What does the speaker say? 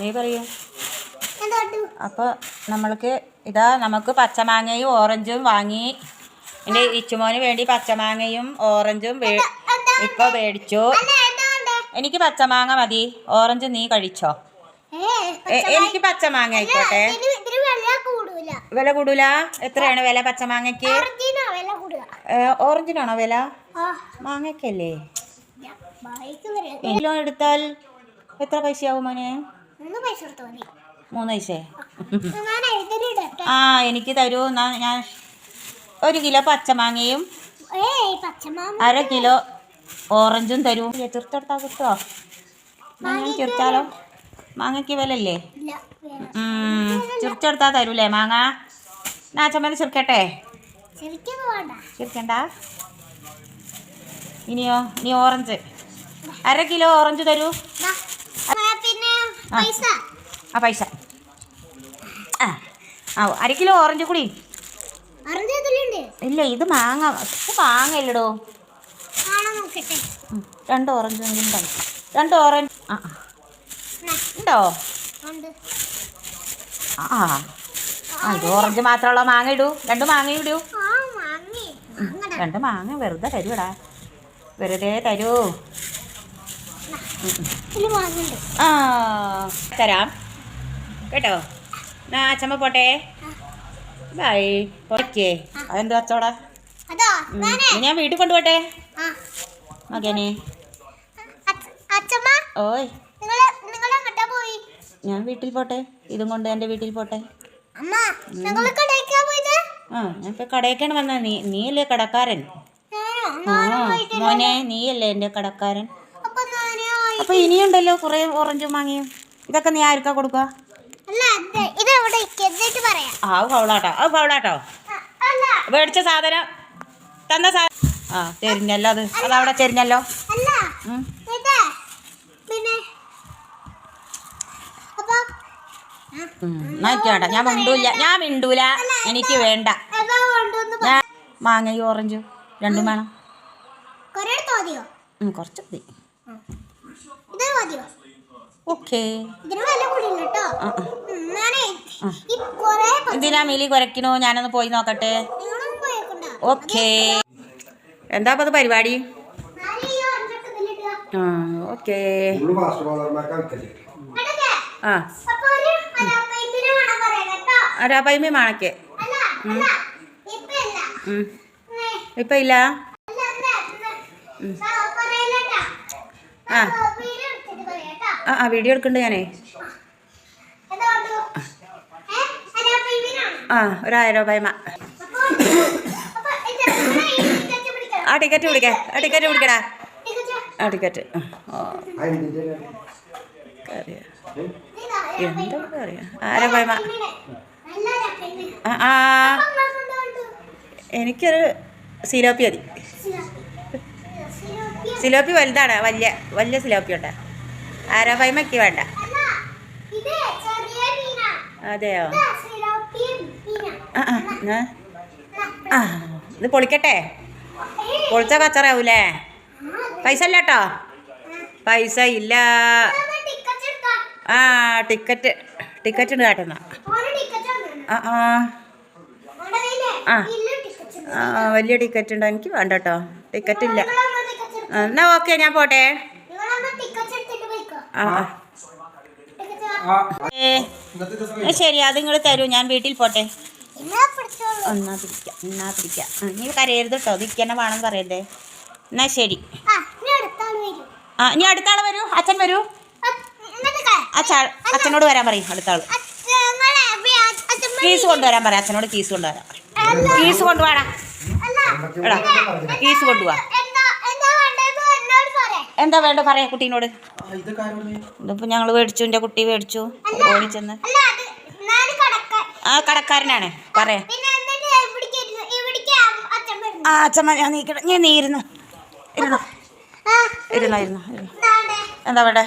നീ പറയൂ. എന്തോട്ടു അപ്പോൾ നമ്മൾക്ക് ഇതാ നമുക്ക് പച്ചമാങ്ങയും ഓറഞ്ചും വാങ്ങി. എന്റെ ഇച്ചുമോന് വേണ്ടി പച്ചമാങ്ങയും ഓറഞ്ചും ഇപ്പൊ ഇപ്പോൾ മേടിച്ചു എനിക്ക് പച്ചമാങ്ങ മതി. ഓറഞ്ച് നീ കഴിച്ചോ? എനിക്ക് പച്ചമാങ്ങ ആയിക്കോട്ടെ. വില കൂടൂല. എത്രയാണ് വില പച്ചമാങ്ങയ്ക്ക്? ഏ, ഓറഞ്ചിനാണോ വില? മാങ്ങക്കല്ലേ മാങ്ങയ്ക്കല്ലേ? കിലോ എടുത്താൽ എത്ര പൈസയാവും മോനെ? മൂന്ന് പൈസേ ആ എനിക്ക് തരൂ. ഞാൻ ഒരു കിലോ പച്ചമാങ്ങയും അര കിലോ ഓറഞ്ചും തരൂ. ചെറുത്തെടുത്താൽ കിട്ടുമോ മാങ്ങ ചെറുത്താലോ മാങ്ങയ്ക്ക് വിലല്ലേ. ചെറുത്തെടുത്താൽ തരൂലേ മാങ്ങ? നാച്ചമ്മേനെ ചെറുക്കട്ടെ ചെറുക്കണ്ട ഇനിയോ ഇനി ഓറഞ്ച്. അര കിലോ ഓറഞ്ച് തരൂ. ആ, പൈസ. ആ അര കിലോ ഓറഞ്ച് കൂടി. ഇല്ല ഇത് മാങ്ങ. ഇത് മാങ്ങ ഇല്ലടോ രണ്ട് ഓറഞ്ച് എങ്കിലും രണ്ട് ഓറഞ്ച്. ആ ഉണ്ടോ? ആ ആ. ഇത് ഓറഞ്ച് മാത്രമുള്ള മാങ്ങ ഇടൂ. രണ്ട് മാങ്ങ. ഇടൂ രണ്ട് മാങ്ങ വെറുതെ തരൂടാ വെറുതെ തരൂ. ആ തരാം. കേട്ടോ? എന്നാ അച്ഛമ്മ പോട്ടെ. ബൈ ഓക്കേ അതെന്ത് ഇനി ഞാൻ വീട്ടിൽ കൊണ്ടുപോട്ടെ. ഓക്കെ മകനെ. ഓയ്. ഞാൻ വീട്ടിൽ പോട്ടെ. ഇതും കൊണ്ട് എന്റെ വീട്ടിൽ പോട്ടെ. ആ ഞാൻ ഇപ്പൊ കടയ്ക്കാണ് വന്ന. നീ അല്ലേ കടക്കാരൻ? ആ മോനെ നീയല്ലേ എന്റെ കടക്കാരൻ? അപ്പോൾ ഇനിയുണ്ടല്ലോ കുറേ ഓറഞ്ചും മാങ്ങയും. ഇതൊക്കെ നീ ആർക്കാ കൊടുക്കുക ആ ഫൗളാട്ടോ. ആ, അല്ല. മേടിച്ച സാധനം. തന്ന സാധനം ആ തെരിഞ്ഞല്ലോ അത്. അതവിടെ എനിക്ക് വേണ്ട ഞാൻ മിണ്ടൂല. ഞാൻ മിണ്ടൂല. എനിക്ക് വേണ്ട. ഞാൻ മാങ്ങയും ഓറഞ്ചും രണ്ടും വേണം. കുറച്ച് മതി. ഇത് മതിയോ? ഓക്കേ. ഇതിന് മിലി ഞാനൊന്ന് പോയി നോക്കട്ടെ. ഓക്കെ. എന്താ അപ്പൊ അത് പരിപാടി? ആ ഓക്കേ. ആ. മാണക്ക് ഇപ്പം ഇല്ല. ആ. ആ. ആ വീഡിയോ എടുക്കുന്നുണ്ട് ഞാനേ. ആ ഒരായിരം രൂപ. ആ ടിക്കറ്റ് പിടിക്കേ ആ ടിക്കറ്റ് പിടിക്കടാ ആ ടിക്കറ്റ് അതിന്റെ അറിയാം ആരാ അനാപ്പൈപ്പിന്. ആ? എനിക്കൊരു സിലോപ്പി മതി. സിലോപ്പി വലുതാണ് വലിയ വലിയ സിലോപ്പി ഉണ്ട്. ആരാ? പൈമയ്ക്ക് വേണ്ട. അതെയോ? ഇത് പൊളിക്കട്ടെ. പൊളിച്ച കച്ചറാവൂലേ പൈസ ഇല്ല കേട്ടോ? പൈസ ഇല്ല. ആ ടിക്കറ്റ് ടിക്കറ്റ് ഉണ്ട് കാട്ടുന്ന. ആ. ആ. ആ വലിയ ടിക്കറ്റ് ഉണ്ടോ? എനിക്ക് വേണ്ട കേട്ടോ. ടിക്കറ്റ് ഇല്ല. എന്നാ ഓക്കെ ഞാൻ പോട്ടെ. ശരി അത് നിങ്ങൾ തരൂ ഞാൻ വീട്ടിൽ പോട്ടെ. എന്നാ പിടിക്ക എന്നാ പിടിക്കാം. നീ കരയരുത് കേട്ടോ ഇതിക്കന്നെ വേണം പറയല്ലേ എന്നാ ശരി. ആ, ഇനി അടുത്ത വരും. ആൾ അച്ഛൻ വരൂ. അച്ഛനോട് വരാൻ പറയും അടുത്ത കീസ് കൊണ്ടുവരാൻ പറയാം അച്ഛനോട് കീസ് കൊണ്ടുവരാം അല്ല, കീസ് കൊണ്ടുപോടാ അല്ല. എടാ കീസ് കൊണ്ടുപോവാ എന്താ എന്താ വേണ്ടത് എന്നോട് പറ എന്താ വേണ്ട പറയാ കുട്ടീനോട്? ഇതിപ്പോ ഞങ്ങൾ ഞങ്ങൾ മേടിച്ചു എന്റെ കുട്ടി മേടിച്ചു. ഓടിച്ചെന്ന് അല്ല അത് ഞാൻ കടക്ക ആ കടക്കാരനാണ്. പറയാ. ആ അച്ഛമ്മ ഞാൻ നീക്കണം ഞാൻ നീ ഇരുന്നു. ഇരുന്നു. ഇരുന്നായിരുന്നു ഇരുന്നോ ഇരുന്നു. എന്താ വേണ്ടേ?